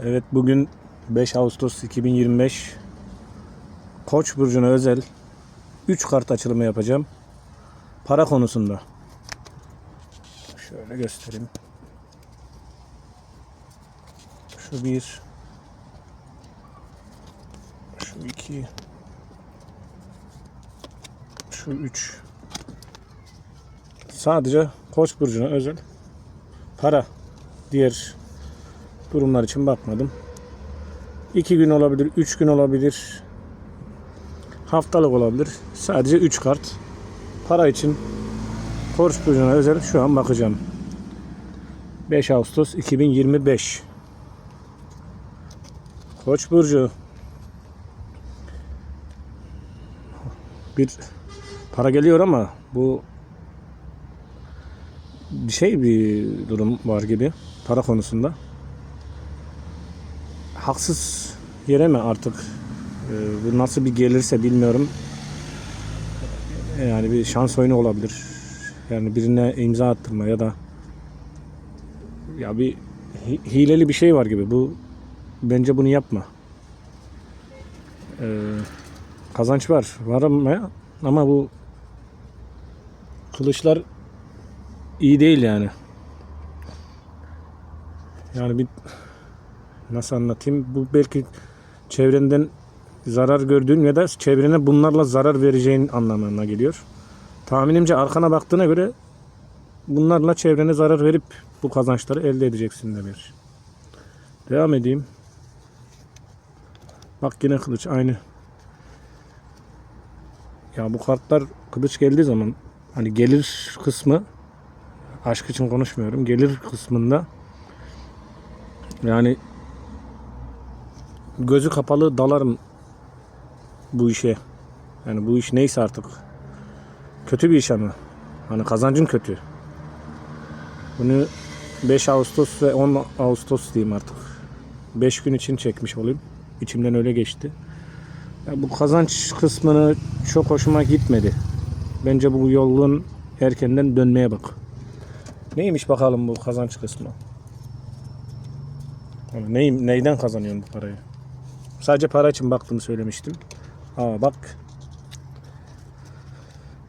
Evet bugün 5 Ağustos 2025 Koç burcuna özel 3 kart açılımı yapacağım. Para konusunda. Şöyle göstereyim. Şu bir. Şu iki. Şu üç. Sadece Koç burcuna özel para. Diğer durumlar için bakmadım. 2 gün olabilir, 3 gün olabilir. Haftalık olabilir. Sadece 3 kart. Para için Koç burcuna özel şu an bakacağım. 5 Ağustos 2025. Koç burcu bir para geliyor ama bu bir şey bir durum var gibi para konusunda. Haksız yere mi artık e, bu nasıl bir gelirse bilmiyorum. Yani bir şans oyunu olabilir. Yani birine imza attırma ya da ya bir hi- hileli bir şey var gibi. Bu bence bunu yapma. Ee, kazanç var. Var ama ama bu kılıçlar iyi değil yani. Yani bir nasıl anlatayım? Bu belki çevrenden zarar gördüğün ya da çevrene bunlarla zarar vereceğin anlamına geliyor. Tahminimce arkana baktığına göre bunlarla çevrene zarar verip bu kazançları elde edeceksin demir. Devam edeyim. Bak yine kılıç aynı. Ya bu kartlar kılıç geldiği zaman hani gelir kısmı aşk için konuşmuyorum. Gelir kısmında yani gözü kapalı dalarım bu işe. Yani bu iş neyse artık. Kötü bir iş ama. Hani kazancın kötü. Bunu 5 Ağustos ve 10 Ağustos diyeyim artık. 5 gün için çekmiş olayım. İçimden öyle geçti. Ya bu kazanç kısmını çok hoşuma gitmedi. Bence bu yolun erkenden dönmeye bak. Neymiş bakalım bu kazanç kısmı? Yani ney, neyden kazanıyorsun bu parayı? Sadece para için baktığımı söylemiştim. Aa bak.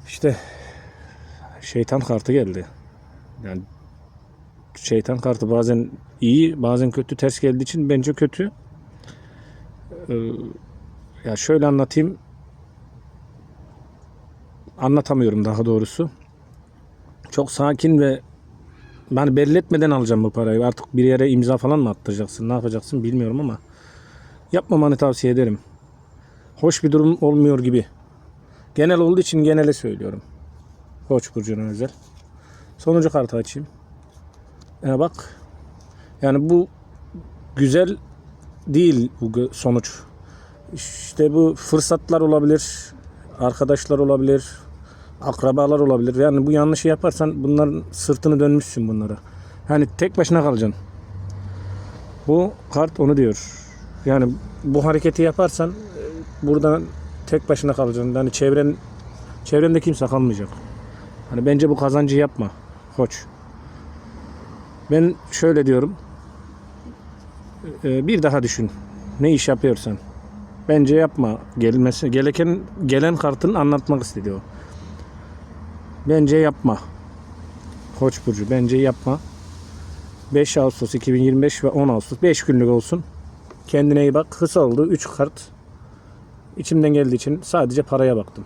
İşte şeytan kartı geldi. Yani şeytan kartı bazen iyi, bazen kötü, ters geldiği için bence kötü. Ee, ya şöyle anlatayım. Anlatamıyorum daha doğrusu. Çok sakin ve ben belli etmeden alacağım bu parayı. Artık bir yere imza falan mı attıracaksın, ne yapacaksın bilmiyorum ama yapmamanı tavsiye ederim. Hoş bir durum olmuyor gibi. Genel olduğu için genele söylüyorum. Koç burcuna özel. Sonuncu kartı açayım. Ya bak. Yani bu güzel değil bu sonuç. İşte bu fırsatlar olabilir, arkadaşlar olabilir, akrabalar olabilir. Yani bu yanlışı yaparsan bunların sırtını dönmüşsün bunlara. Yani tek başına kalacaksın. Bu kart onu diyor. Yani bu hareketi yaparsan e, buradan tek başına kalacaksın. Yani çevren çevrende kimse kalmayacak. Hani bence bu kazancı yapma koç. Ben şöyle diyorum. E, Bir daha düşün. Ne iş yapıyorsan. Bence yapma. Gelmesi gereken gelen kartın anlatmak istedi o. Bence yapma. Koç burcu bence yapma. 5 Ağustos 2025 ve 10 Ağustos 5 günlük olsun. Kendine iyi bak. Kısa oldu 3 kart. İçimden geldiği için sadece paraya baktım.